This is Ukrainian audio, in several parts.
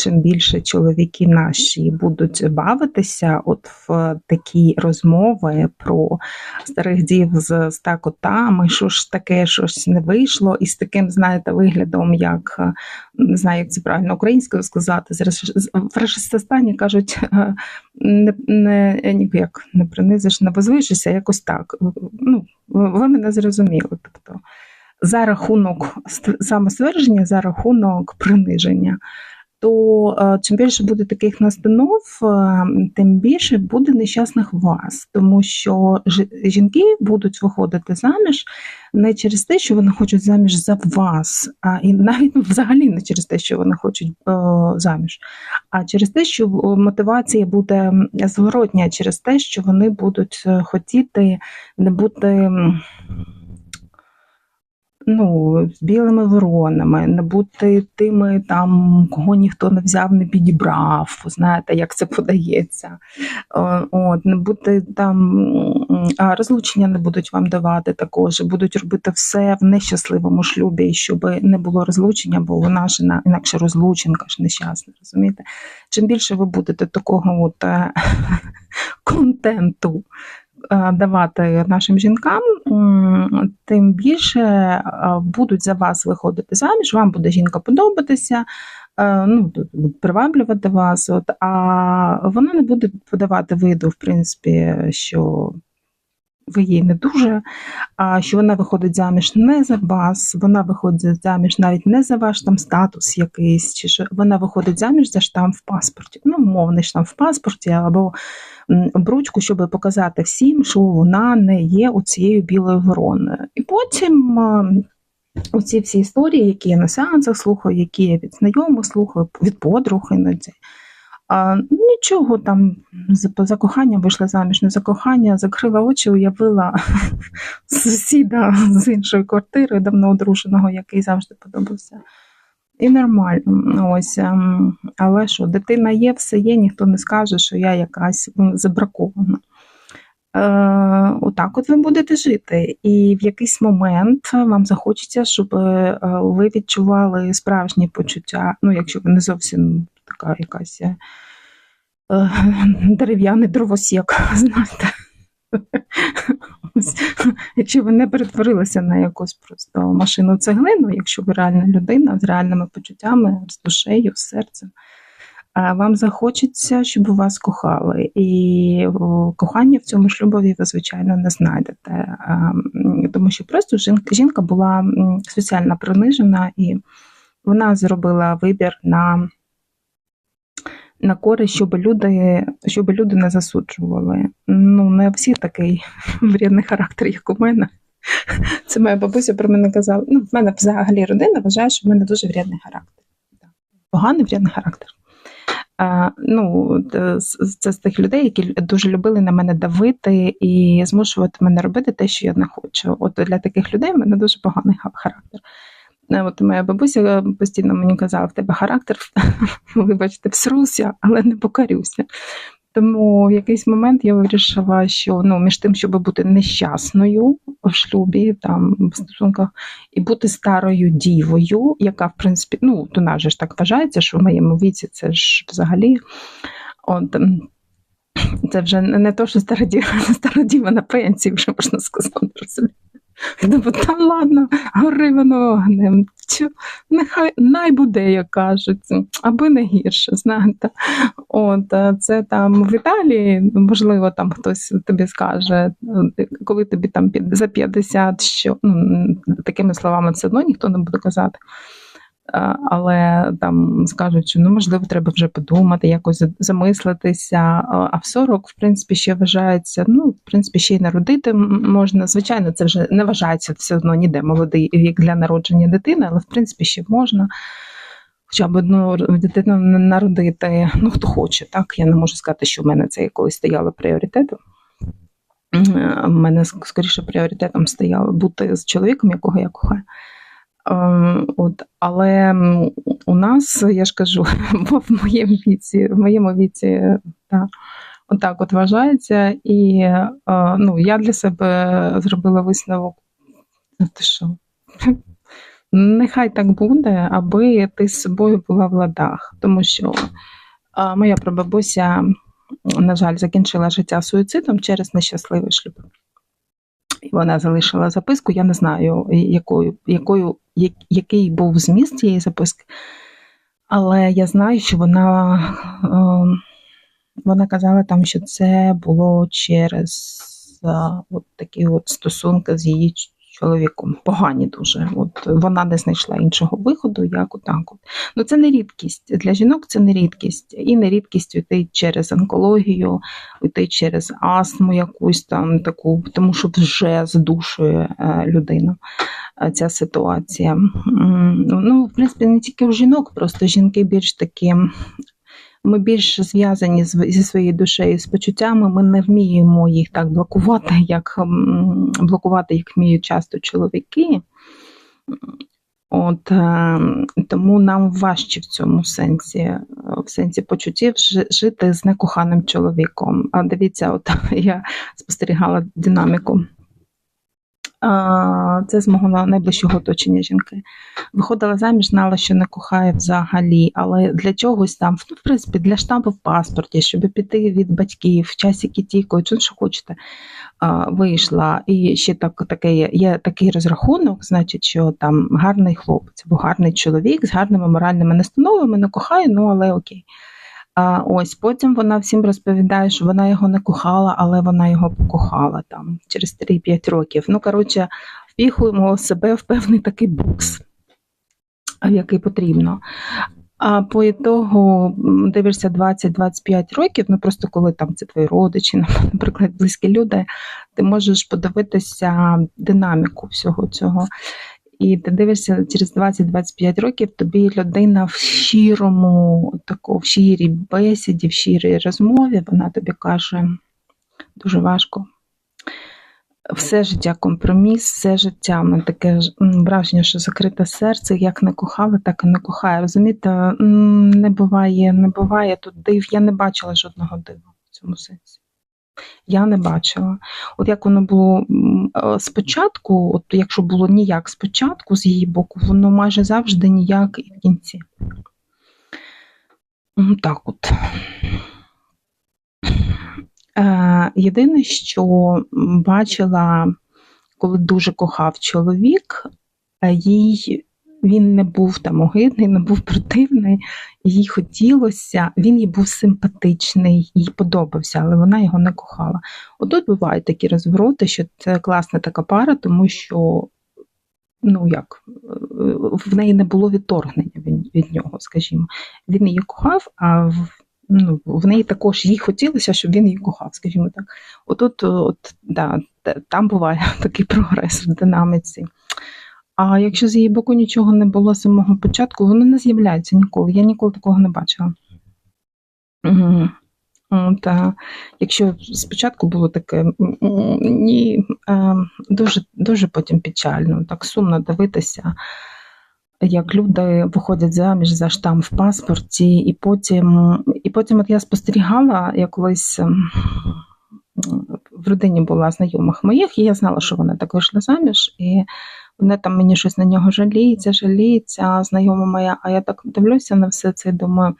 чим більше чоловіки наші будуть бавитися, от в такі розмови про старих дів з ста котами, що ж таке, щось не вийшло, і з таким, знаєте, виглядом, як не знаю, як це правильно українською сказати, в Рашистостані кажуть, не не, як не принизиш, не возвишишся, якось так. Ну, Ви мене зрозуміли. Тобто за рахунок самоствердження, за рахунок приниження. То е, чим більше буде таких настанов, е, тим більше буде нещасних вас, тому що жінки будуть виходити заміж не через те, що вони хочуть заміж за вас, а і навіть взагалі не через те, що вони хочуть е, заміж, а через те, що мотивація буде зворотня, через те, що вони будуть хотіти не бути ну, з білими воронами, не бути тими, там, кого ніхто не взяв, не підібрав, знаєте, як це подається. От, Не бути там, а розлучення не будуть вам давати також, будуть робити все в нещасливому шлюбі, щоб не було розлучення, бо вона ж інакше розлученка ж нещасна, розумієте? Чим більше ви будете такого от е, контенту Е, давати нашим жінкам, тим більше е, будуть за вас виходити заміж, вам буде жінка подобатися, е, ну, приваблювати вас, от, а вона не буде подавати виду, в принципі, що ви їй не дуже, а що вона виходить заміж не за вас, вона виходить заміж навіть не за ваш там статус якийсь, чи що вона виходить заміж за штамп в паспорті. Ну, умовний штамп в паспорті або обручку, щоб показати всім, що вона не є оцією білою вороною. І потім. Оці всі історії, які я на сеансах слухаю, які я від знайомих слухаю, від подруг іноді. А, Нічого там за кохання вийшла заміж, не за кохання, закрила очі, уявила сусіда з іншої квартири, давно одруженого, який завжди подобався. І нормально. ось. Ем, але що, дитина є, все є, ніхто не скаже, що я якась забракована. Е, Отак от ви будете жити. І в якийсь момент вам захочеться, щоб е, ви відчували справжні почуття, ну, якщо ви не зовсім така якась е, дерев'яний дровосік, знаєте. Якщо ви не перетворилися на якусь просто машину цеглину, якщо ви реальна людина з реальними почуттями, з душею, з серцем, вам захочеться, щоб вас кохали. І кохання в цьому шлюбові ви, звичайно, не знайдете. Тому що просто жінка була соціально принижена і вона зробила вибір на на користь, щоб люди щоб люди не засуджували. Ну, не всі такий вредний характер, як у мене. Це моя бабуся про мене казала. Ну, в мене взагалі родина вважає, що в мене дуже вредний характер. Поганий вредний характер. А, ну, Це з тих людей, які дуже любили на мене давити і змушувати мене робити те, що я не хочу. От для таких людей в мене дуже поганий характер. Е, от моя бабуся е, постійно мені казала, в тебе характер, вибачте, всруся, але не покарюся. Тому в якийсь момент я вирішила, що ну, між тим, щоб бути нещасною в шлюбі, там в стосунках, і бути старою дівою, яка, в принципі, ну, то нас ж так вважається, що в моєму віці це ж взагалі. От, це вже не то, що стара діва на пенсії, вже можна сказати. Думаю, та ладно, гори воно огнем. Нехай най буде, як кажуть, аби не гірше, знаєте. От, Це там в Італії, можливо, там хтось тобі скаже, коли тобі там за 50, що ну, такими словами все одно ніхто не буде казати але там скажуть, що ну можливо треба вже подумати, якось замислитися. А в 40, в принципі, ще вважається, ну, в принципі, ще й народити можна. Звичайно, це вже не вважається все одно ніде молодий вік для народження дитини, але в принципі ще можна. Хоча б одну дитину народити, ну хто хоче, так я не можу сказати, що в мене це колись стояло пріоритетом. У мене скоріше пріоритетом стояло бути з чоловіком, якого я кохаю. Ем, от, Але у нас, я ж кажу, в моєму віці, в моєму віці, так, отак от вважається, і е, ну, я для себе зробила висновок, ти що? Нехай так буде, аби ти з собою була в ладах, тому що моя прабабуся, на жаль, закінчила життя суїцидом через нещасливий шлюб. І вона залишила записку. Я не знаю, якою, якою, як, який був зміст цієї записки, але я знаю, що вона, е, вона казала там, що це було через е, от такі от стосунки з її чоловіком. Погані дуже. От Вона не знайшла іншого виходу, як отак. От. Ну це не рідкість. Для жінок це не рідкість. І не рідкість йти через онкологію, йти через астму якусь там таку, тому що вже здушує е, людину е, ця ситуація. Ну, в принципі, не тільки у жінок, просто жінки більш такі ми більш зв'язані зі своєю душею, з почуттями, ми не вміємо їх так блокувати, як блокувати їх вміють часто чоловіки. От е, Тому нам важче в цьому сенсі, в сенсі почуттів жити з некоханим чоловіком. А дивіться, от я спостерігала динаміку це з мого найближчого оточення жінки. Виходила заміж, знала, що не кохає взагалі, але для чогось там, ну, в принципі, для штампу в паспорті, щоб піти від батьків, часики тікають, що хочете, вийшла. І ще так, таке є, є такий розрахунок, значить, що там гарний хлопець або гарний чоловік з гарними моральними настановами, не кохає, ну але окей. Ось потім вона всім розповідає, що вона його не кохала, але вона його покохала там через 3-5 років. Ну, коротше, впіхуємо себе в певний такий бокс, який потрібно. А по ітогу дивишся 20-25 років, ну просто коли там це твої родичі, наприклад, близькі люди, ти можеш подивитися динаміку всього цього. І ти дивишся через 20-25 років тобі людина в щирому, тако, в щирій бесіді, в щирій розмові, вона тобі каже дуже важко. Все життя компроміс, все життя У мене таке враження, що закрите серце, як не кохала, так і не кохає. Розумієте, не буває, не буває тут див. Я не бачила жодного дива в цьому сенсі я не бачила. От як воно було е, спочатку, от якщо було ніяк спочатку з її боку, воно майже завжди ніяк і в кінці. Так от. Е, єдине, що бачила, коли дуже кохав чоловік, е, їй він не був там огидний, не був противний, їй хотілося, він їй був симпатичний, їй подобався, але вона його не кохала. Отут бувають такі розвороти, що це класна така пара, тому що. Ну як, в неї не було відторгнення від, від нього, скажімо. Він її кохав, а в, ну, в неї також їй хотілося, щоб він її кохав, скажімо так. Отут, от, да, там буває такий прогрес в динаміці. А якщо з її боку нічого не було з самого початку, воно не з'являється ніколи. Я ніколи такого не бачила. Угу. Та якщо спочатку було таке ні, е, дуже дуже потім печально, так сумно дивитися, як люди виходять заміж за штам в паспорті, і потім і потім от я спостерігала, я колись в родині була знайомих моїх, і я знала, що вона так вийшла заміж. і вона там мені щось на нього жаліється, жаліється, знайома моя. А я так дивлюся на все це і думаю.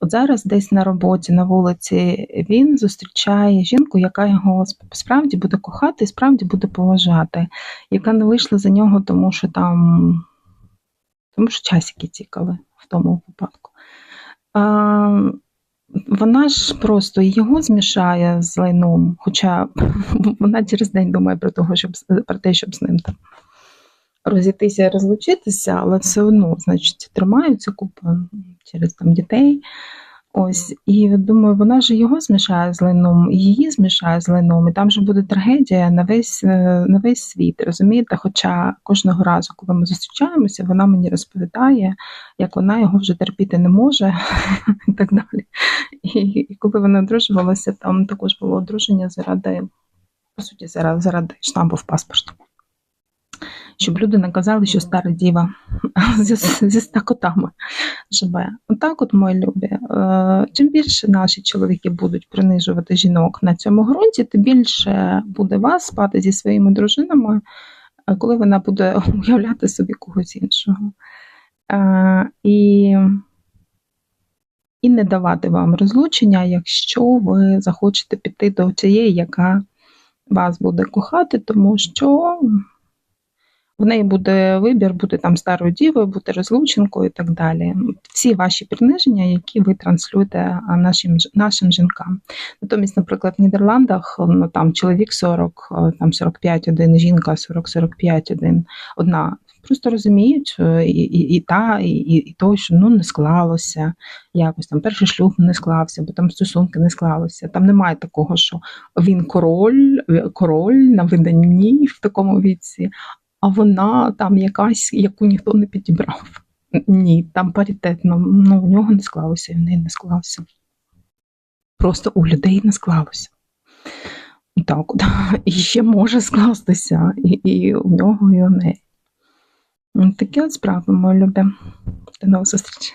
От зараз десь на роботі, на вулиці, він зустрічає жінку, яка його справді буде кохати і справді буде поважати, яка не вийшла за нього, тому що там тому що часики тікали в тому випадку. А, Вона ж просто його змішає з лайном, хоча вона через день думає про того, щоб про те, щоб з ним там розійтися і розлучитися, але все одно, значить, тримаються купу через там дітей. Ось, і думаю, вона ж його змішає з лайном, її змішає з лайном, і там же буде трагедія на весь е, на весь світ. Розумієте? Хоча кожного разу, коли ми зустрічаємося, вона мені розповідає, як вона його вже терпіти не може, і так далі. І, коли вона одружувалася, там також було одруження заради, по суті, заради, заради штампу в паспорті щоб люди не казали, що стара діва зі, зі ста котами живе. Отак, от, мої любі, е, чим більше наші чоловіки будуть принижувати жінок на цьому ґрунті, тим більше буде вас спати зі своїми дружинами. коли вона буде уявляти собі когось іншого. Е, і, і не давати вам розлучення, якщо ви захочете піти до цієї, яка вас буде кохати, тому що в неї буде вибір бути там старою дівою, бути розлученкою і так далі. Всі ваші приниження, які ви транслюєте нашим, нашим жінкам. Натомість, наприклад, в Нідерландах ну, там чоловік 40, е, там 45 один, жінка 40-45 один, одна. Просто розуміють е, і, і, і та, і, і, і то, що ну не склалося якось там перший шлюб не склався, бо там стосунки не склалися. Там немає такого, що він король, е, король на виданні в такому віці, а вона там якась, яку ніхто не підібрав. Ні, там паритетно, ну у нього не склалося, і в неї не склалося. Просто у людей не склалося. Так, і ще може скластися і, і у нього, і у неї. Такі от справи, мої любі. До нових зустрічей.